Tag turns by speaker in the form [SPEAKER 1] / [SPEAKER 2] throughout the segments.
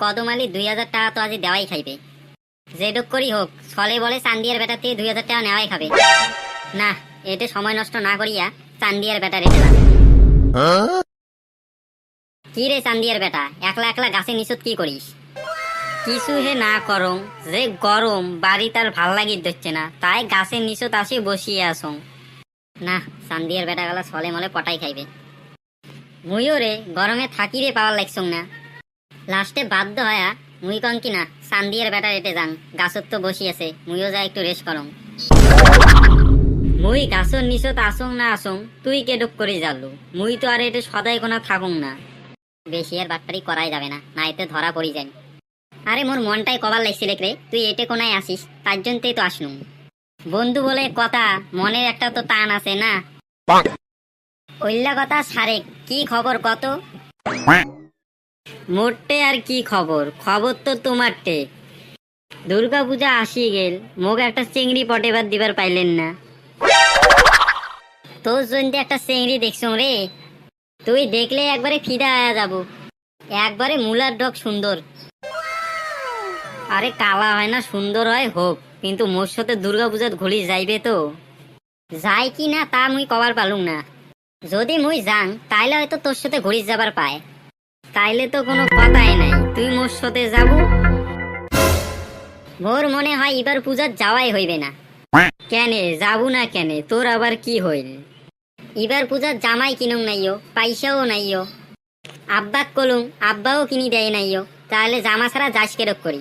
[SPEAKER 1] কদমালি দুই হাজার টাকা তো আজ দেওয়াই খাইবে। যেটুক করি হোক, ছলে বলে চান্দিয়ার বেটার থেকে দুই হাজার টাকা নেওয়াই খাবে। না এতে সময় নষ্ট না করিয়া চান্দিয়ার বেটা রেটে যাবে কি রে চান্দিয়ার বেটা, একলা একলা গাছে নিচুত কি করিস? কিছু হে না করং, যে গরম, বাড়ি তার ভালো লাগি দিচ্ছে না, তাই গাছের নিচত আসি বসিয়ে আসং না, চান্দিয়ার বেটা গেলা ছলে মলে পটাই খাইবে। মুইও রে, গরমে থাকি রে পাওয়ার লাগছং না। লাস্টে বাধ্য হয়া মুই কন কি না চান্দিয়ার বেটা রেটে যাং গাছত তো বসি আছে মুইও যা একটু রেস্ট করং মুই গাছর নিচত আসং না আসং তুই কেডুক করে জানলু মুই তো আর এতে সদাই কোনা থাকুং না। বেশি আর বাটপারি করাই যাবে না না এতে ধরা পড়ি যাই আরে মোর মনটাই কবার লাগছিল রে তুই এটে কোনায় আসিস তার জন্যই তো আসলুম। বন্ধু বলে কথা মনের একটা তো টান আছে না? ওইলা কথা সারে কি খবর কত? মোটে আর কি খবর? খবর তো তোমারটে। দুর্গা পূজা আসি গেল। মোক একটা চিংড়ি পটেবার দিবার পাইলেন না। তোর জন্য একটা চিংড়ি দেখছ রে। তুই দেখলে একবারে ফিদা আয়া যাব। একবারে মুলার ডগ সুন্দর। আরে কালা হয় না, সুন্দর হয়, হোক। কিন্তু মোর সাথে দুর্গা পূজাত ঘুরি যাইবে তো। যাই কি না তা মুই কবার পালুম না। যদি মুই যাং, তাইলে হয়তো তোর সাথে ঘুরি যাবার পায়। তাইলে তো কোনো কথাই নাই। তুই মোর সাথে যাব। মোর মনে হয় এবার পূজার যাওয়াই হইবে না। কেনে, যাব না কেনে, তোর আবার কি হইল? এবার পূজার জামাই কিনুম নাইও পয়সাও নাইও আব্বাক কলুম, আব্বাও কিনি দেয় নাইও তাহলে জামা ছাড়া যাস কেরক করি?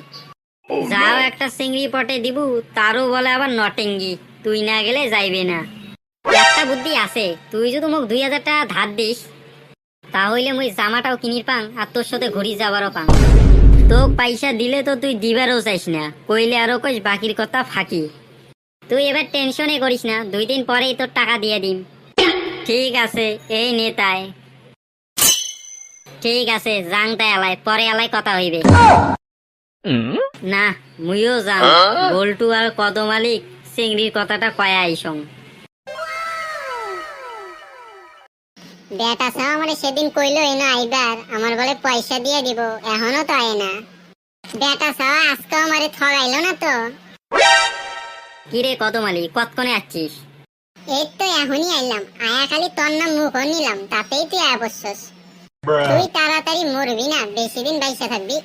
[SPEAKER 1] যাও একটা চিংড়ি পটে দিবু, তারও বলে আবার নটেঙ্গি, তুই না গেলে যাইবে না। একটা বুদ্ধি আছে, তুই যদি মোক দুই হাজার টাকা ধার দিস তাহলে মুই জামাটাও কিনির পাং আর তোর সাথে ঘুরি যাবারও পাং। তোক পয়সা দিলে তো তুই দিবারও চাইস না কইলে আরও কইস বাকির কথা ফাঁকি। তুই এবার টেনশনে করিস না দুই দিন পরেই তোর টাকা দিয়ে দিম। ঠিক আছে এই নেতায় ঠিক আছে যাং তাই এলাই পরে এলাই কথা হইবে। না মুইও যাম বল্টু আর কদমালিক চিংড়ির কথাটা কয়া আইসং
[SPEAKER 2] বেটা সাও আমারে সেদিন কইলো এনো আইবার আমার বলে পয়সা দিয়ে দিব এখনও তো আয় না। বেটা সাও আজকে আমারে ঠগাইলো না তো।
[SPEAKER 1] কিরে কতক্ষণে আসছিস?
[SPEAKER 2] এই তো এখনই আইলাম আয়া খালি তোর নাম মুখ নিলাম তাতেই তুই আয়া বসছস তুই তাড়াতাড়ি মরবি না বেশি দিন বাইসা থাকবি।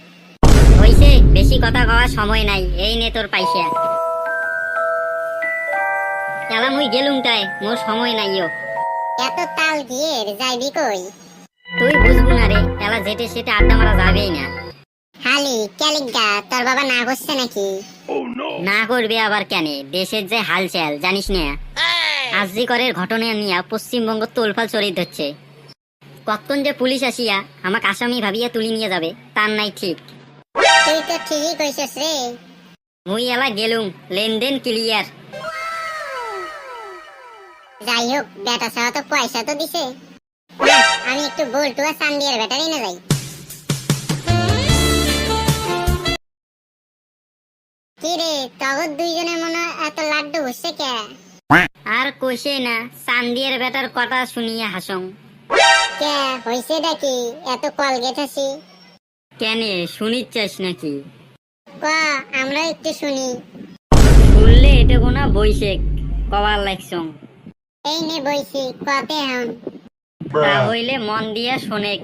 [SPEAKER 1] হইছে বেশি কথা কওয়ার সময় নাই এই নে তোর পাইসা এলা মুই গেলুম তাই মোর সময় নাইও
[SPEAKER 2] এত তাল দিয়ে যাইবি কই?
[SPEAKER 1] তুই বুঝব না রে এলা যেটে সেটে আড্ডা মারা যাবেই না।
[SPEAKER 2] হালি ক্যালিগা তোর বাবা না করছে নাকি?
[SPEAKER 1] না করবে আবার কেন দেশের যে হালচাল জানিস না? আজি করের ঘটনা নিয়ে পশ্চিমবঙ্গ তোলফাল চড়িয়ে ধরছে। কতক্ষণ যে পুলিশ আসিয়া আমাকে আসামি ভাবিয়া তুলি নিয়ে যাবে তার নাই ঠিক।
[SPEAKER 2] তুই তো ঠিকই কইছস রে।
[SPEAKER 1] মুই এলা গেলুম লেনদেন ক্লিয়ার
[SPEAKER 2] যাই হোক বেটা সাও তো পয়সা তো দিছে। আমি একটু বল্টু আর সান্দিয়ার ব্যাটারি না যাই। কি রে তগর দুইজনের মনে এত লাড্ডু হচ্ছে কে?
[SPEAKER 1] আর কইছে না চান্দিয়ার বেটার কথা শুনিয়ে হাসং।
[SPEAKER 2] কে হইছে নাকি? এত কলগেট আছি
[SPEAKER 1] কেনে শুনিচ্ছিস নাকি?
[SPEAKER 2] ক আমরা একটু শুনি।
[SPEAKER 1] শুনলে এটা কোনা বৈশেক কবার লাগছং।
[SPEAKER 2] এই নে বইছি কতে হন
[SPEAKER 1] হইলে মন দিয়া শোনেক।